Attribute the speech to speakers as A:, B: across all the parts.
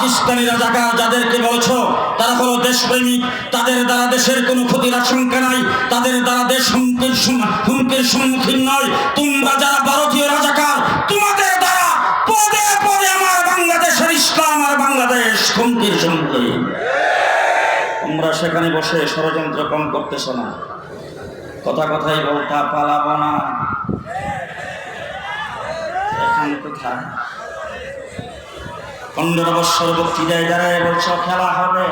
A: পাকিস্তানি রাজাকার যাদেরকে বলছো, তারা হলো দেশপ্রেমিক, তাদের দ্বারা দেশের কোনো ক্ষতির আশঙ্কা নাই, তাদের দ্বারা দেশ হুমকির হুমকির সম্মুখীন নয়। তোমরা যারা ভারতীয় রাজাকার, তোমাদের দ্বারা পদে পদে আমার বাংলাদেশের ইসলাম আর বাংলাদেশ হুমকির সম্মুখীন তোমরা সেখানে বসে ষড়যন্ত্র কম করতেছ না। কথা কথাই বলতা পালাবো না। এখন কোথায়? পনেরো বৎসর বক্তৃতায় দাঁড়ায় বলছো, খেলা হবে।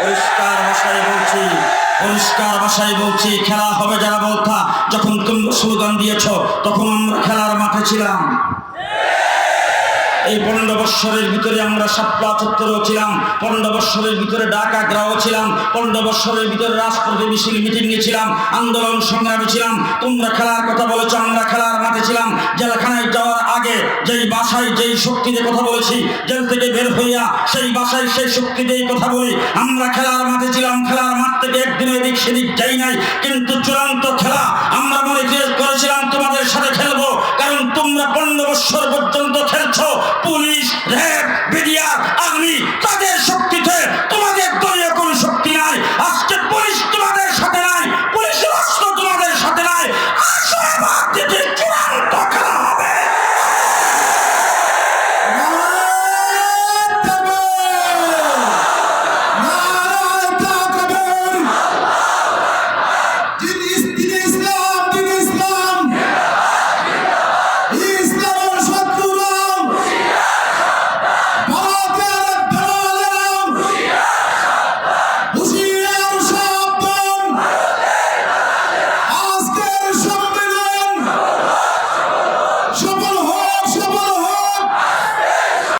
A: পরিষ্কার ভাষায় বলছি, পরিষ্কার ভাষায় বলছি, খেলা হবে যারা বলতা, যখন তোমরা স্লোগান দিয়েছ, তখন আমরা খেলার মাঠে ছিলাম। এই পনেরো বৎসরের ভিতরে আমরা সাপলা চত্বরেও ছিলাম, পনেরো বৎসরের ভিতরে ঢাকা গ্রাও ছিলাম, পনেরো বৎসরের ভিতরে রাজপথে মিছিল মিটিংয়ে ছিলাম, আন্দোলন সংগ্রামে ছিলাম, তোমরা খেলার কথা বলেছ, আমরা খেলার মাঠে ছিলাম আগে যেই বাসায় যেই শক্তি দিয়ে কথা বলেছি জেল থেকে বের হইয়া সেই বাসায় সেই শক্তি দিয়ে কথা বলি। আমরা খেলার মাঠে ছিলাম, খেলার মাঠ থেকে একদিন এদিক সেদিক যাই নাই। কিন্তু চূড়ান্ত খেলা আমরা মনে করেছিলাম, তোমাদের সাথে খেলব। কারণ তোমরা পনেরো বছর পর্যন্ত খেলছো। Police, RAB BDR army